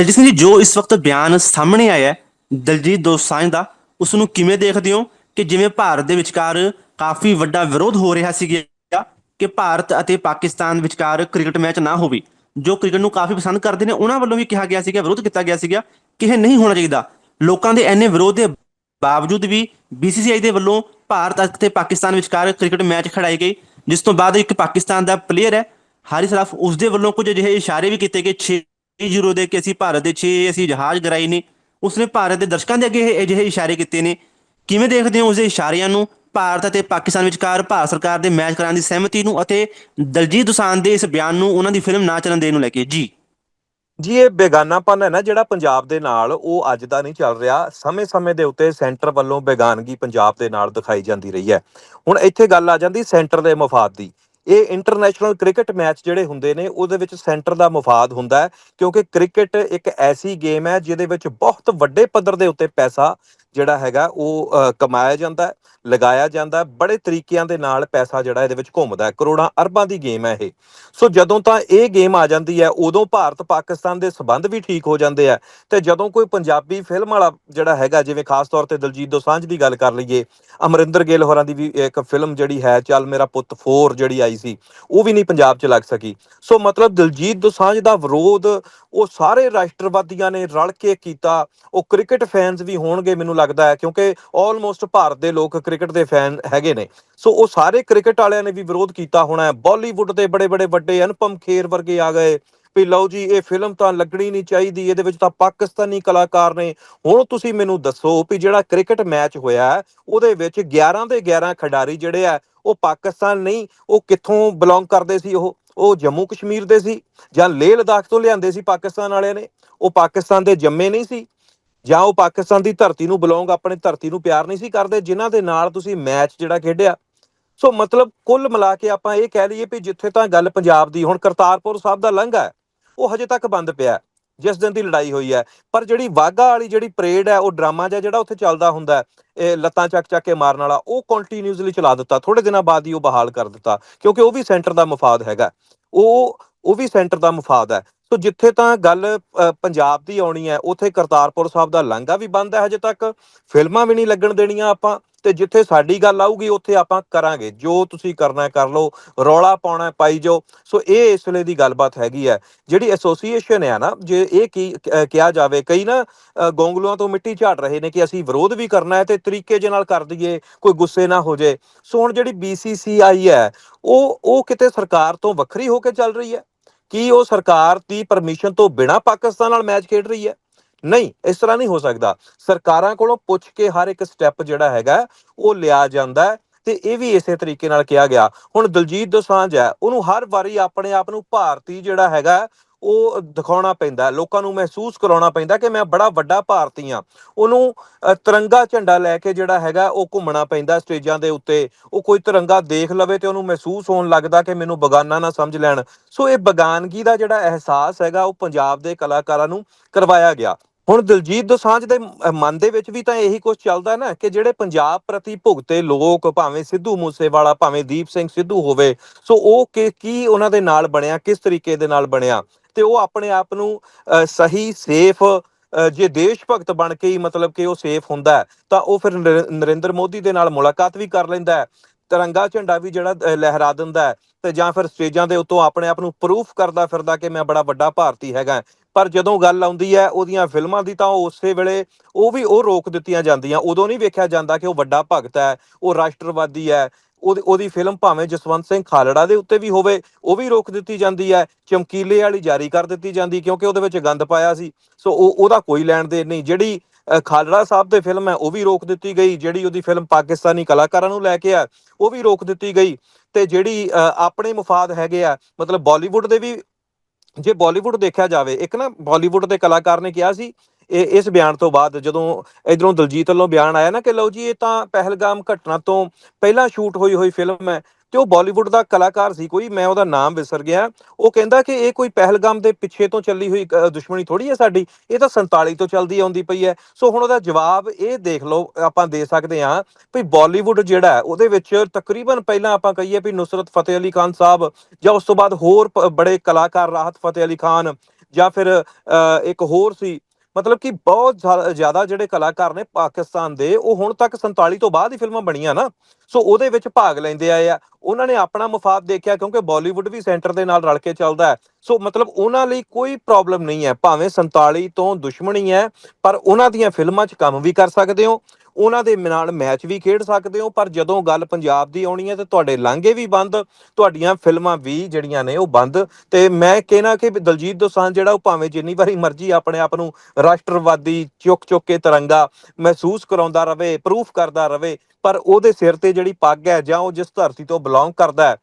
ਦਲਜੀਤ ਸਿੰਘ ਜੀ, ਜੋ ਇਸ ਵਕਤ ਬਿਆਨ ਸਾਹਮਣੇ ਆਇਆ ਦਲਜੀਤ ਦੋਸਾਂਝ ਦਾ, ਉਸ ਨੂੰ ਕਿਵੇਂ ਦੇਖਦੇ ਹੋ ਕਿ ਜਿਵੇਂ ਭਾਰਤ ਦੇ ਵਿਚਕਾਰ ਕਾਫੀ ਵੱਡਾ ਵਿਰੋਧ ਹੋ ਰਿਹਾ ਸੀ ਕਿ ਭਾਰਤ ਅਤੇ ਪਾਕਿਸਤਾਨ ਵਿਚਕਾਰ ਕ੍ਰਿਕਟ ਮੈਚ ਨਾ ਹੋਵੇ, ਜੋ ਕ੍ਰਿਕਟ ਨੂੰ ਕਾਫੀ ਪਸੰਦ ਕਰਦੇ ਨੇ, ਉਹਨਾਂ ਵੱਲੋਂ ਵੀ ਕਿਹਾ ਗਿਆ ਸੀਗਾ, ਵਿਰੋਧ ਕੀਤਾ ਗਿਆ ਸੀਗਾ ਕਿ ਇਹ ਨਹੀਂ ਹੋਣਾ ਚਾਹੀਦਾ। ਲੋਕਾਂ ਦੇ ਐਨੇ ਵਿਰੋਧ ਦੇ ਬਾਵਜੂਦ ਵੀ BCCI ਦੇ ਵੱਲੋਂ ਭਾਰਤ ਅਤੇ ਪਾਕਿਸਤਾਨ ਵਿਚਕਾਰ ਕ੍ਰਿਕਟ ਮੈਚ ਖੜਾਈ ਗਈ ਜਿਸ ਤੋਂ ਬਾਅਦ ਇੱਕ ਪਾਕਿਸਤਾਨ ਦਾ ਪਲੇਅਰ ਹੈ ਹਾਰਿਸ ਰਫ ਉਸ ਦੇ ਵੱਲੋਂ ਕੁਝ ਅਜਿਹੇ ਇਸ਼ਾਰੇ ਵੀ ਕੀਤੇ ਕਿ 6 0 ਦੇ ਕੇ ਅਸੀਂ ਭਾਰਤ ਦੇ 6 ਅਸੀਂ ਜਹਾਜ਼ ਗਰਾਈ ਨੇ। ਉਸਨੇ ਭਾਰਤ ਦੇ ਦਰਸ਼ਕਾਂ ਦੇ ਅੱਗੇ ਇਹ ਇਸ਼ਾਰੇ ਕੀਤੇ ਨੇ। ਕਿਵੇਂ ਦੇਖਦੇ ਹੋ ਉਸ ਇਸ਼ਾਰਿਆਂ ਨੂੰ? ਭਾਰਤ ਅਤੇ ਪਾਕਿਸਤਾਨ ਵਿਚਕਾਰ ਭਾਰਤ ਸਰਕਾਰ ਦੇ ਮੈਚ ਕਰਾਉਣ ਦੀ ਸਹਿਮਤੀ ਨੂੰ ਅਤੇ ਦਲਜੀਤ ਦੁਸਾਨ ਦੇ ਇਸ ਬਿਆਨ ਨੂੰ ਉਹਨਾਂ ਦੀ ਫਿਲਮ ਨਾ ਚੱਲਣ ਦੇਣ ਨੂੰ ਲੈ ਕੇ। ਜੀ। ਜੀ, ਇਹ ਬੇਗਾਨਾਪਨ ਹੈ ਨਾ ਜਿਹੜਾ ਪੰਜਾਬ ਦੇ ਨਾਲ ਉਹ ਅੱਜ ਦਾ ਨਹੀਂ ਚੱਲ ਰਿਹਾ। ਸਮੇਂ-ਸਮੇਂ ਦੇ ਉੱਤੇ ਸੈਂਟਰ ਵੱਲੋਂ ਬੇਗਾਨਗੀ ਪੰਜਾਬ ਦੇ ਨਾਲ ਦਿਖਾਈ ਜਾਂਦੀ ਰਹੀ ਹੈ। ਹੁਣ ਇੱਥੇ ਗੱਲ ਆ ਜਾਂਦੀ ਸੈਂਟਰ ਦੇ ਮਫਾਦ ਦੀ। ਇਹ ਇੰਟਰਨੈਸ਼ਨਲ ਕ੍ਰਿਕਟ ਮੈਚ ਜਿਹੜੇ ਹੁੰਦੇ ਨੇ, ਉਹਦੇ ਵਿੱਚ ਸੈਂਟਰ ਦਾ ਮਫਾਦ ਹੁੰਦਾ ਹੈ, ਕਿਉਂਕਿ ਕ੍ਰਿਕਟ ਇੱਕ ਐਸੀ ਗੇਮ ਹੈ ਜਿਹਦੇ ਵਿੱਚ ਬਹੁਤ ਵੱਡੇ ਪੱਧਰ ਦੇ ਉੱਤੇ ਪੈਸਾ ਜਿਹੜਾ ਹੈਗਾ ਉਹ ਕਮਾਇਆ ਜਾਂਦਾ ਲਗਾਇਆ ਜਾਂਦਾ ਬੜੇ ਤਰੀਕਿਆਂ ਦੇ ਨਾਲ ਪੈਸਾ ਜਿਹੜਾ ਇਹਦੇ ਵਿੱਚ ਘੁੰਮਦਾ ਹੈ। ਕਰੋੜਾਂ ਅਰਬਾਂ ਦੀ ਗੇਮ ਹੈ ਇਹ। ਸੋ ਜਦੋਂ ਤਾਂ ਇਹ ਗੇਮ ਆ ਜਾਂਦੀ ਹੈ, ਉਦੋਂ ਭਾਰਤ ਪਾਕਿਸਤਾਨ ਦੇ ਸਬੰਧ ਵੀ ਠੀਕ ਹੋ ਜਾਂਦੇ ਆ। ਤੇ ਜਦੋਂ ਕੋਈ ਪੰਜਾਬੀ ਫਿਲਮ ਵਾਲਾ ਜਿਹੜਾ ਹੈਗਾ, ਜਿਵੇਂ ਖਾਸ ਤੌਰ ਤੇ ਦਲਜੀਤ ਦੋਸਾਂਝ ਦੀ ਗੱਲ ਕਰ ਲਈਏ, ਅਮਰਿੰਦਰ ਗਿੱਲ ਹੋਰਾਂ ਦੀ ਵੀ ਇੱਕ ਫਿਲਮ ਜਿਹੜੀ ਹੈ, ਚੱਲ ਮੇਰਾ ਪੁੱਤ 4 ਜਿਹੜੀ ਆਈ ਸੀ, ਉਹ ਵੀ ਨਹੀਂ ਪੰਜਾਬ 'ਚ ਲੱਗ ਸਕੀ। ਸੋ ਮਤਲਬ ਦਲਜੀਤ ਦੋਸਾਂਝ ਦਾ ਵਿਰੋਧ, ਉਹ ਸਾਰੇ ਰਾਸ਼ਟਰਵਾਦੀਆਂ ਨੇ ਰਲ ਕੇ ਕੀਤਾ, ਉਹ ਕ੍ਰਿਕਟ ਫੈਨਸ ਵੀ ਹੋਣਗੇ, ਮੈਨੂੰ ਲੱਗਦਾ ਹੈ ਕਿਉਂਕਿ ਆਲਮੋਸਟ ਭਾਰਤ ਦੇ ਲੋਕ ਕ੍ਰਿਕਟ ਦੇ ਫੈਨ ਹੈਗੇ ਨੇ। ਸੋ ਉਹ ਸਾਰੇ ਕ੍ਰਿਕਟ ਵਾਲਿਆਂ ਨੇ ਵੀ ਵਿਰੋਧ ਕੀਤਾ ਹੋਣਾ ਹੈ। ਬਾਲੀਵੁੱਡ ਦੇ ਬੜੇ ਬੜੇ ਵੱਡੇ ਅਨੁਪਮ ਖੇਰ ਵਰਗੇ ਆ ਗਏ। ਵੀ ਲਓ ਜੀ, ਇਹ ਫਿਲਮ ਤਾਂ ਲੱਗਣੀ ਨਹੀਂ ਚਾਹੀਦੀ, ਇਹਦੇ ਵਿੱਚ ਤਾਂ ਪਾਕਿਸਤਾਨੀ ਕਲਾਕਾਰ ਨੇ। ਹੁਣ ਤੁਸੀਂ ਮੈਨੂੰ ਦੱਸੋ ਵੀ ਜਿਹੜਾ ਕ੍ਰਿਕਟ ਮੈਚ ਹੋਇਆ ਉਹਦੇ ਵਿੱਚ 11 ਦੇ 11 ਖਿਡਾਰੀ ਜਿਹੜੇ ਆ, ਉਹ ਪਾਕਿਸਤਾਨ ਨਹੀਂ, ਉਹ ਕਿੱਥੋਂ ਬਿਲੋਂਗ ਕਰਦੇ ਸੀ ਉਹ? ਉਹ ਜੰਮੂ ਕਸ਼ਮੀਰ ਦੇ ਸੀ ਜਾਂ ਲੇਹ ਲਦਾਖ ਤੋਂ ਲਿਆਂਦੇ ਸੀ ਪਾਕਿਸਤਾਨ ਵਾਲਿਆਂ ਨੇ? ਉਹ ਪਾਕਿਸਤਾਨ ਦੇ ਜੰਮੇ ਨਹੀਂ ਸੀ। ਜਾਂ ਉਹ ਪਾਕਿਸਤਾਨ ਦੀ ਧਰਤੀ ਨੂੰ ਬਿਲੋਂਗ ਆਪਣੇ ਧਰਤੀ ਨੂੰ ਪਿਆਰ ਨਹੀਂ ਸੀ ਕਰਦੇ, ਜਿਨ੍ਹਾਂ ਦੇ ਨਾਲ ਤੁਸੀਂ ਮੈਚ ਜਿਹੜਾ ਖੇਡਿਆ। ਸੋ ਮਤਲਬ ਕੁੱਲ ਮਿਲਾ ਕੇ ਆਪਾਂ ਇਹ ਕਹਿ ਲਈਏ ਵੀ ਜਿੱਥੇ ਤਾਂ ਗੱਲ ਪੰਜਾਬ ਦੀ, ਹੁਣ ਕਰਤਾਰਪੁਰ ਸਾਹਿਬ ਦਾ ਲੰਘਾ ਹੈ, ਉਹ ਹਜੇ ਤੱਕ ਬੰਦ ਪਿਆ ਜਿਸ ਦਿਨ ਦੀ ਲੜਾਈ ਹੋਈ ਹੈ। ਪਰ ਜਿਹੜੀ ਵਾਗਾ ਵਾਲੀ ਜਿਹੜੀ ਪਰੇਡ ਹੈ, ਉਹ ਡਰਾਮਾ ਜਿਹਾ ਜਿਹੜਾ ਉੱਥੇ ਚੱਲਦਾ ਹੁੰਦਾ ਇਹ ਲੱਤਾਂ ਚੱਕ ਚੱਕ ਕੇ ਮਾਰਨ ਵਾਲਾ, ਉਹ ਕੰਟੀਨਿਊਸਲੀ ਚਲਾ ਦਿੱਤਾ। ਥੋੜੇ ਦਿਨਾਂ ਬਾਅਦ ਹੀ ਉਹ ਬਹਾਲ ਕਰ ਦਿੱਤਾ, ਕਿਉਂਕਿ ਉਹ ਵੀ ਸੈਂਟਰ ਦਾ ਮਫਾਦ ਹੈਗਾ। ਉਹ ਉਹ ਵੀ ਸੈਂਟਰ ਦਾ ਮਫਾਦ ਹੈ। ਸੋ ਜਿੱਥੇ ਤਾਂ ਗੱਲ ਪੰਜਾਬ ਦੀ ਆਉਣੀ ਹੈ ਉਥੇ ਕਰਤਾਰਪੁਰ ਸਾਹਿਬ ਦਾ ਲਾਂਘਾ ਵੀ ਬੰਦ ਹੈ ਹਜੇ ਤੱਕ ਫਿਲਮਾਂ ਵੀ ਨਹੀਂ ਲੱਗਣ ਦੇਣੀਆਂ ਆਪਾਂ ਤੇ ਜਿੱਥੇ ਸਾਡੀ ਗੱਲ ਆਊਗੀ ਉੱਥੇ ਆਪਾਂ ਕਰਾਂਗੇ। ਜੋ ਤੁਸੀਂ ਕਰਨਾ ਕਰ ਲਓ ਰੌਲਾ ਪਾਉਣਾ ਪਾਈ ਜਾਓ। ਸੋ ਇਹ ਇਸ ਵੇਲੇ ਦੀ ਗੱਲਬਾਤ ਹੈਗੀ ਹੈ। ਜਿਹੜੀ ਐਸੋਸੀਏਸ਼ਨ ਹੈ ਨਾ ਜੇ ਇਹ ਕੀ ਕਿਹਾ ਜਾਵੇ ਕਈ ਨਾ ਅ, ਗੋਂਗਲੂਆਂ ਤੋਂ ਮਿੱਟੀ ਝਾੜ ਰਹੇ ਨੇ ਕਿ ਅਸੀਂ ਵਿਰੋਧ ਵੀ ਕਰਨਾ ਹੈ ਤੇ ਤਰੀਕੇ ਜੇ ਨਾਲ ਕਰ ਦਈਏ ਕੋਈ ਗੁੱਸੇ ਨਾ ਹੋ ਜੇ ਸੋ ਹੁਣ ਜਿਹੜੀ BCCI ਹੈ ਉਹ ਉਹ ਕਿਤੇ ਸਰਕਾਰ ਤੋਂ ਵੱਖਰੀ ਹੋ ਕੇ ਚੱਲ ਰਹੀ ਹੈ? ਕੀ ਉਹ ਸਰਕਾਰ ਦੀ ਪਰਮਿਸ਼ਨ ਤੋਂ ਬਿਨਾਂ ਪਾਕਿਸਤਾਨ ਨਾਲ ਮੈਚ ਖੇਡ ਰਹੀ ਹੈ? ਨਹੀਂ, ਇਸ ਤਰ੍ਹਾਂ ਨਹੀਂ ਹੋ ਸਕਦਾ। ਸਰਕਾਰਾਂ ਕੋਲੋਂ ਪੁੱਛ ਕੇ ਹਰ ਇੱਕ ਸਟੈਪ ਜਿਹੜਾ ਹੈਗਾ, ਉਹ ਲਿਆ ਜਾਂਦਾ ਹੈ ਤੇ ਇਹ ਵੀ ਇਸੇ ਤਰੀਕੇ ਨਾਲ ਕਿਹਾ ਗਿਆ। ਹੁਣ ਦਲਜੀਤ ਦੋਸਾਂਝ ਹੈ, ਉਹਨੂੰ ਹਰ ਵਾਰੀ ਆਪਣੇ ਆਪ ਨੂੰ ਭਾਰਤੀ ਜਿਹੜਾ ਹੈਗਾ ਉਹ ਦਿਖਾਉਣਾ ਪੈਂਦਾ, ਲੋਕਾਂ ਨੂੰ ਮਹਿਸੂਸ ਕਰਾਉਣਾ ਪੈਂਦਾ ਕਿ ਮੈਂ ਬੜਾ ਵੱਡਾ ਭਾਰਤੀ ਹਾਂ। ਉਹਨੂੰ ਤਿਰੰਗਾ ਝੰਡਾ ਲੈ ਕੇ ਜਿਹੜਾ ਹੈਗਾ ਉਹ ਘੁੰਮਣਾ ਪੈਂਦਾ ਸਟੇਜਾਂ ਦੇ ਉੱਤੇ। ਉਹ ਕੋਈ ਤਿਰੰਗਾ ਦੇਖ ਲਵੇ ਤੇ ਉਹਨੂੰ ਮਹਿਸੂਸ ਹੋਣ ਲੱਗਦਾ ਕਿ ਮੈਨੂੰ ਬਗਾਨਾ ਨਾ ਸਮਝ ਲੈਣ। ਸੋ ਇਹ ਬਗਾਨਗੀ ਦਾ ਜਿਹੜਾ ਅਹਿਸਾਸ ਹੈਗਾ ਉਹ ਪੰਜਾਬ ਦੇ ਕਲਾਕਾਰਾਂ ਨੂੰ ਕਰਵਾਇਆ ਗਿਆ। ਹੁਣ ਦਿਲਜੀਤ ਦੋਸਾਂਝ ਦੇ ਮਨ ਦੇ ਵਿੱਚ ਵੀ ਤਾਂ ਇਹੀ ਕੁਝ ਚੱਲਦਾ ਨਾ ਕਿ ਜਿਹੜੇ ਪੰਜਾਬ ਪ੍ਰਤੀ ਭੁਗਤੇ ਲੋਕ, ਭਾਵੇਂ ਸਿੱਧੂ ਮੂਸੇਵਾਲਾ, ਭਾਵੇਂ ਦੀਪ ਸਿੰਘ ਸਿੱਧੂ ਹੋਵੇ, ਸੋ ਉਹ ਕਿ, ਕੀ ਉਹਨਾਂ ਦੇ ਨਾਲ ਬਣਿਆ, ਕਿਸ ਤਰੀਕੇ ਦੇ ਨਾਲ ਬਣਿਆ? ਤੇ ਉਹ ਆਪਣੇ ਆਪ ਨੂੰ ਅ, ਸਹੀ ਸੇਫ ਜੇ ਦੇਸ਼ ਭਗਤ ਬਣ ਕੇ ਹੀ ਮਤਲਬ ਕਿ ਉਹ ਸੇਫ ਹੁੰਦਾ ਹੈ, ਤਾਂ ਉਹ ਫਿਰ ਨਰਿੰਦਰ ਮੋਦੀ ਦੇ ਨਾਲ ਮੁਲਾਕਾਤ ਵੀ ਕਰ ਲੈਂਦਾ ਹੈ ਤਿਰੰਗਾ ਝੰਡਾ ਵੀ ਜਿਹੜਾ ਲਹਿਰਾ ਦਿੰਦਾ ਹੈ ਤੇ ਜਾਂ ਫਿਰ ਸਟੇਜਾਂ ਦੇ ਉੱਤੋਂ ਆਪਣੇ ਆਪ ਨੂੰ ਪ੍ਰੂਫ ਕਰਦਾ ਫਿਰਦਾ ਕਿ ਮੈਂ ਬੜਾ ਵੱਡਾ ਭਾਰਤੀ ਹੈਗਾ ਪਰ ਜਦੋਂ ਗੱਲ ਆਉਂਦੀ ਹੈ ਉਹਦੀਆਂ ਫਿਲਮਾਂ ਦੀ ਤਾਂ ਉਸੇ ਵੇਲੇ ਉਹ ਵੀ ਉਹ ਰੋਕ ਦਿੱਤੀਆਂ ਜਾਂਦੀਆਂ ਉਦੋਂ ਨਹੀਂ ਵੇਖਿਆ ਜਾਂਦਾ ਕਿ ਉਹ ਵੱਡਾ ਭਗਤ ਹੈ ਉਹ ਰਾਸ਼ਟਰਵਾਦੀ ਹੈ ਉਹਦੀ ਉਹਦੀ ਫਿਲਮ ਭਾਵੇਂ ਜਸਵੰਤ ਸਿੰਘ ਖਾਲੜਾ ਦੇ ਉੱਤੇ ਵੀ ਹੋਵੇ ਉਹ ਵੀ ਰੋਕ ਦਿੱਤੀ ਜਾਂਦੀ ਹੈ ਚਮਕੀਲੇ ਵਾਲੀ ਜਾਰੀ ਕਰ ਦਿੱਤੀ ਜਾਂਦੀ ਕਿਉਂਕਿ ਉਹਦੇ ਵਿੱਚ ਗੰਦ ਪਾਇਆ ਸੀ। ਸੋ ਉਹ ਉਹਦਾ ਕੋਈ ਲੈਣ ਦੇਣ ਨਹੀਂ। ਜਿਹੜੀ ਖਾਲੜਾ ਸਾਹਿਬ ਦੇ ਫਿਲਮ ਹੈ ਉਹ ਵੀ ਰੋਕ ਦਿੱਤੀ ਗਈ। ਜਿਹੜੀ ਉਹਦੀ ਫਿਲਮ ਪਾਕਿਸਤਾਨੀ ਕਲਾਕਾਰਾਂ ਨੂੰ ਲੈ ਕੇ ਆ ਉਹ ਵੀ ਰੋਕ ਦਿੱਤੀ ਗਈ। ਤੇ ਜਿਹੜੀ ਅ, ਆਪਣੇ ਮਫਾਦ ਹੈਗੇ ਆ ਮਤਲਬ ਬਾਲੀਵੁੱਡ ਦੇ ਵੀ ਜੇ ਬਾਲੀਵੁੱਡ ਦੇਖਿਆ ਜਾਵੇ ਇੱਕ ਨਾ ਬਾਲੀਵੁੱਡ ਦੇ ਕਲਾਕਾਰ ਨੇ ਕਿਹਾ ਸੀ ਇਹ ਇਸ ਬਿਆਨ ਤੋਂ ਬਾਅਦ ਜਦੋਂ ਇਧਰੋਂ ਦਲਜੀਤ ਵੱਲੋਂ ਬਿਆਨ ਆਇਆ ਨਾ ਕਿ ਲਓ ਜੀ ਇਹ ਤਾਂ ਪਹਿਲਗਾਮ ਘਟਨਾ ਤੋਂ ਪਹਿਲਾਂ ਸ਼ੂਟ ਹੋਈ ਹੋਈ ਫਿਲਮ ਹੈ ਤੇ ਉਹ ਬਾਲੀਵੁੱਡ ਦਾ ਕਲਾਕਾਰ ਸੀ ਕੋਈ ਮੈਂ ਉਹਦਾ ਨਾਮ ਵਿਸਰ ਗਿਆ। ਉਹ ਕਹਿੰਦਾ ਕਿ ਇਹ ਕੋਈ ਪਹਿਲਗਾਮ ਦੇ ਪਿੱਛੇ ਤੋਂ ਚੱਲੀ ਹੋਈ ਦੁਸ਼ਮਣੀ ਥੋੜੀ ਹੈ ਸਾਡੀ ਇਹ ਤਾਂ 47 ਤੋਂ ਚੱਲਦੀ ਆਉਂਦੀ ਪਈ ਹੈ। ਸੋ ਹੁਣ ਉਹਦਾ ਜਵਾਬ ਇਹ ਦੇਖ ਲਓ ਆਪਾਂ ਦੇ ਸਕਦੇ ਹਾਂ ਵੀ ਬਾਲੀਵੁੱਡ ਜਿਹੜਾ ਉਹਦੇ ਵਿੱਚ ਤਕਰੀਬਨ ਪਹਿਲਾਂ ਆਪਾਂ ਕਹੀਏ ਵੀ ਨੁਸਰਤ ਫਤਿਹ ਅਲੀ ਖਾਨ ਸਾਹਿਬ ਜਾਂ ਉਸ ਤੋਂ ਬਾਅਦ ਹੋਰ ਬੜੇ ਕਲਾਕਾਰ ਰਾਹਤ ਫਤਿਹ ਅਲੀ ਖਾਨ ਜਾਂ ਫਿਰ ਅ, ਇੱਕ ਹੋਰ ਸੀ ਮਤਲਬ ਕਿ ਬਹੁਤ ਜ਼ਿਆਦਾ ਜਿਹੜੇ ਕਲਾਕਾਰ ਨੇ ਪਾਕਿਸਤਾਨ ਦੇ, ਉਹ ਹੁਣ ਤੱਕ 47 ਤੋਂ ਬਾਅਦ ਹੀ ਫਿਲਮਾਂ ਬਣੀਆਂ ਨਾ। ਸੋ ਉਹਦੇ ਵਿੱਚ ਭਾਗ ਲੈਂਦੇ ਆਏ ਆ। ਉਹਨਾਂ ਨੇ ਆਪਣਾ ਮਫਾਦ ਦੇਖਿਆ ਕਿਉਂਕਿ ਬਾਲੀਵੁੱਡ ਵੀ ਸੈਂਟਰ ਦੇ ਨਾਲ ਰਲ ਕੇ ਚੱਲਦਾ ਹੈ। ਸੋ ਮਤਲਬ ਉਹਨਾਂ ਲਈ ਕੋਈ ਪ੍ਰੋਬਲਮ ਨਹੀਂ ਹੈ। ਭਾਵੇਂ 47 ਤੋਂ ਦੁਸ਼ਮਣੀ ਹੈ, ਪਰ ਉਹਨਾਂ ਦੀਆਂ ਫਿਲਮਾਂ 'ਚ ਕੰਮ ਵੀ ਕਰ ਸਕਦੇ ਹੋ। ਉਹਨਾਂ ਦੇ ਨਾਲ ਮੈਚ ਵੀ ਖੇਡ ਸਕਦੇ ਹੋ, ਪਰ ਜਦੋਂ ਗੱਲ ਪੰਜਾਬ ਦੀ ਆਉਣੀ ਹੈ ਤੇ ਤੁਹਾਡੇ ਲਾਂਘੇ ਵੀ ਬੰਦ, ਤੁਹਾਡੀਆਂ ਫਿਲਮਾਂ ਵੀ ਜਿਹੜੀਆਂ ਨੇ ਉਹ ਬੰਦ। ਤੇ ਮੈਂ ਕਹਿਣਾ ਕਿ ਦਲਜੀਤ ਦੋਸਾਂਝ ਜਿਹੜਾ ਉਹ ਭਾਵੇਂ ਜਿੰਨੀ ਵਾਰੀ ਮਰਜ਼ੀ ਆਪਣੇ ਆਪ ਨੂੰ ਰਾਸ਼ਟਰਵਾਦੀ ਚੁੱਕ ਚੁੱਕ ਕੇ ਤਿਰੰਗਾ ਮਹਿਸੂਸ ਕਰਾਉਂਦਾ ਰਵੇ ਪ੍ਰੂਫ ਕਰਦਾ ਰਵੇ, ਪਰ ਉਹਦੇ ਸਿਰ ਤੇ ਜਿਹੜੀ ਪੱਗ ਹੈ ਜਾਂ ਉਹ ਜਿਸ ਧਰਤੀ ਤੋਂ ਬਿਲੋਂਗ ਕਰਦਾ ਹੈ,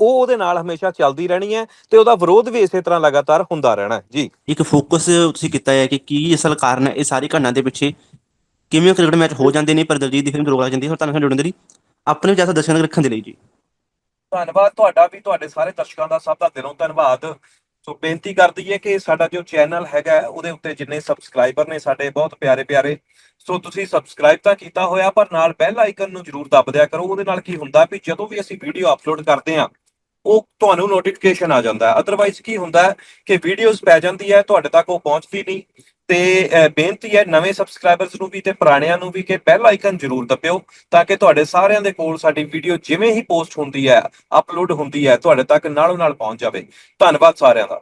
ਉਹ ਉਹਦੇ ਨਾਲ ਹਮੇਸ਼ਾ ਚੱਲਦੀ ਰਹਿਣੀ ਹੈ ਤੇ ਉਹਦਾ ਵਿਰੋਧ ਵੀ ਇਸੇ ਤਰ੍ਹਾਂ ਲਗਾਤਾਰ ਹੁੰਦਾ ਰਹਿਣਾ ਜੀ। ਇੱਕ ਫੋਕਸ ਤੁਸੀਂ ਕੀਤਾ ਹੈ ਕਿ ਕੀ ਅਸਲ ਕਾਰਨ ਹੈ, ਇਹ ਸਾਰੀ ਘਟਨਾ ਦੇ ਪਿੱਛੇ ਕਿਵੇਂ ਕ੍ਰਿਕਟ ਮੈਚ ਹੋ ਜਾਂਦੇ ਨੇ, ਪਰ ਦਲਜੀਤ ਦੀ ਫਿਲਮ ਰੋਕ ਲੱਗ ਜਾਂਦੀ ਹੈ, ਹੋਰ ਤੁਹਾਨੂੰ ਜੁੜਨ ਦੇ ਲਈ ਆਪਣੇ ਵਿਚਾਰ ਦਰਸ਼ਨ ਰੱਖਣ ਦੇ ਲਈ ਜੀ। ਧੰਨਵਾਦ ਤੁਹਾਡਾ ਵੀ, ਤੁਹਾਡੇ ਸਾਰੇ ਦਰਸ਼ਕਾਂ ਦਾ, ਸਭ ਦਾ ਦਿਲੋਂ ਧੰਨਵਾਦ। ਸੋ ਬੇਨਤੀ ਕਰ ਦਈਏ ਕਿ ਸਾਡਾ ਜੋ ਚੈਨਲ ਹੈਗਾ, ਉਹਦੇ ਉੱਤੇ ਜਿੰਨੇ ਸਬਸਕ੍ਰਾਈਬਰ ਨੇ ਸਾਡੇ, ਬਹੁਤ ਪਿਆਰੇ ਪਿਆਰੇ। ਸੋ ਤੁਸੀਂ ਸਬਸਕ੍ਰਾਈਬ ਤਾਂ ਕੀਤਾ ਹੋਇਆ, ਪਰ ਨਾਲ ਬੈਲ ਆਈਕਨ ਨੂੰ ਜਰੂਰ ਦੱਬ ਦਿਆ ਕਰੋ। ਉਹਦੇ ਨਾਲ ਕੀ ਹੁੰਦਾ ਵੀ ਜਦੋਂ ਵੀ ਅਸੀਂ ਵੀਡੀਓ ਅਪਲੋਡ ਕਰਦੇ ਹਾਂ, ਉਹ ਤੁਹਾਨੂੰ ਨੋਟੀਫਿਕੇਸ਼ਨ ਆ ਜਾਂਦਾ ਹੈ। ਅਦਰਵਾਈਜ਼ ਕੀ ਹੁੰਦਾ ਹੈ ਕਿ ਵੀਡੀਓਜ਼ ਪੈ ਜਾਂਦੀ ਹੈ, ਤੁਹਾਡੇ ਤੱਕ ਉਹ ਪਹੁੰਚਦੀ ਨਹੀਂ। ਤੇ ਬੇਨਤੀ ਹੈ ਨਵੇਂ ਸਬਸਕ੍ਰਾਈਬਰਸ ਨੂੰ ਵੀ ਤੇ ਪੁਰਾਣਿਆਂ ਨੂੰ ਵੀ ਕਿ ਬੈਲ ਆਈਕਨ ਜਰੂਰ ਦਬਿਓ ਤਾਂ ਕਿ ਤੁਹਾਡੇ ਸਾਰਿਆਂ ਦੇ ਕੋਲ ਸਾਡੀ ਵੀਡੀਓ ਜਿਵੇਂ ਹੀ ਪੋਸਟ ਹੁੰਦੀ ਹੈ ਅਪਲੋਡ ਹੁੰਦੀ ਹੈ, ਤੁਹਾਡੇ ਤੱਕ ਨਾਲੋਂ ਨਾਲ ਪਹੁੰਚ ਜਾਵੇ। ਧੰਨਵਾਦ ਸਾਰਿਆਂ ਦਾ।